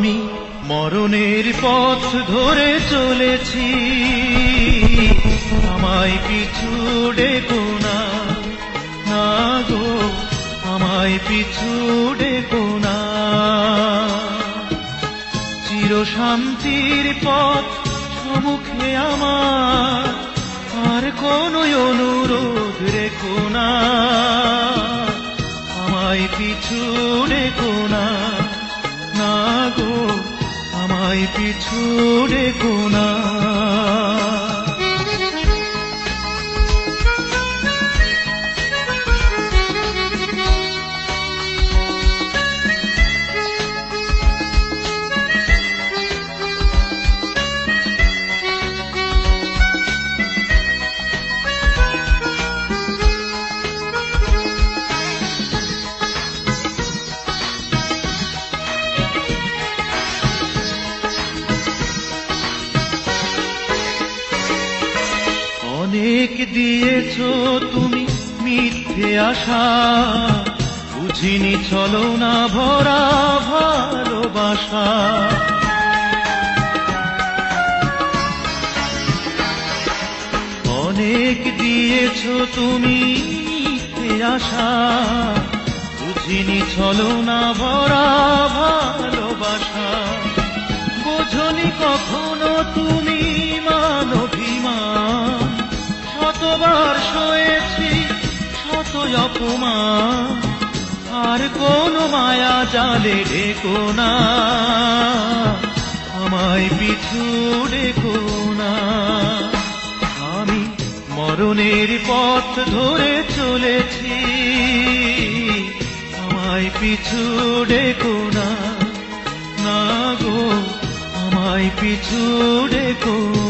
আমি মরণের পথ ধরে চলেছি। আমায় পিছু ডেকো না। গো, আমায় পিছু ডেকো না। চির শান্তির পথ সম্মুখে আমার। আর কোন অনুরোধ রেখো না। আমায় পিছু রেখো না। আমায় পিছু দিয়েছ তুমি মিথ্যে আশা। বুঝিনি চলো না ভরা ভালোবাসা। অনেক দিয়েছ তুমি আশা। বুঝিনি চলো না ভরা ভালোবাসা। বোঝনি কখনো তুমি অপমান আর কোন মায়া জালে ডেকো না। আমায় পিছু ডেকো না। আমি মরণের পথ ধরে চলেছি। আমায় পিছু ডেকো না। না গো, আমায় পিছু ডেকো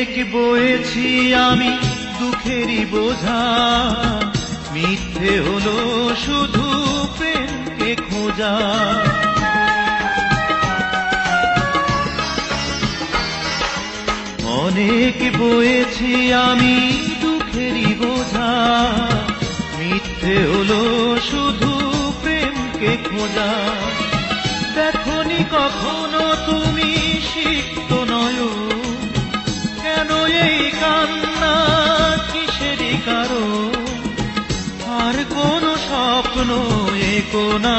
না বয়েছি আমি দুঃখেরই বোঝা। মিথ্যে হলো শুধু প্রেমকে খোঁজা। অনেক বয়েছি আমি দুঃখেরই বোঝা। মিথ্যে হলো শুধু প্রেমকে খোঁজা। দেখনি কখনো তুমি কেন এই কান্না কিসেরই কারও আর কোন স্বপ্ন একো না।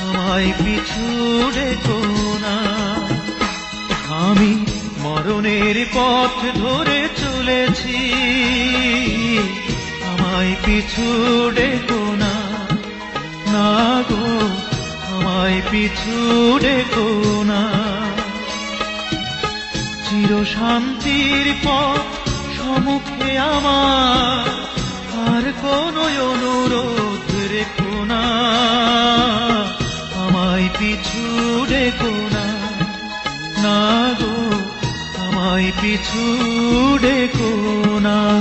আমায় পিছু ডেকো আমি মরণের পথ ধরে চলেছি। আমায় পিছু ডেকো না। গো, আমায় পিছু ডেকো চির শান্তির পথ সমুখে আমার। আর কোন অনুরোধ রেখো না। আমায় পিছু ডেকো না। না গো, আমায় পিছু ডেকো না।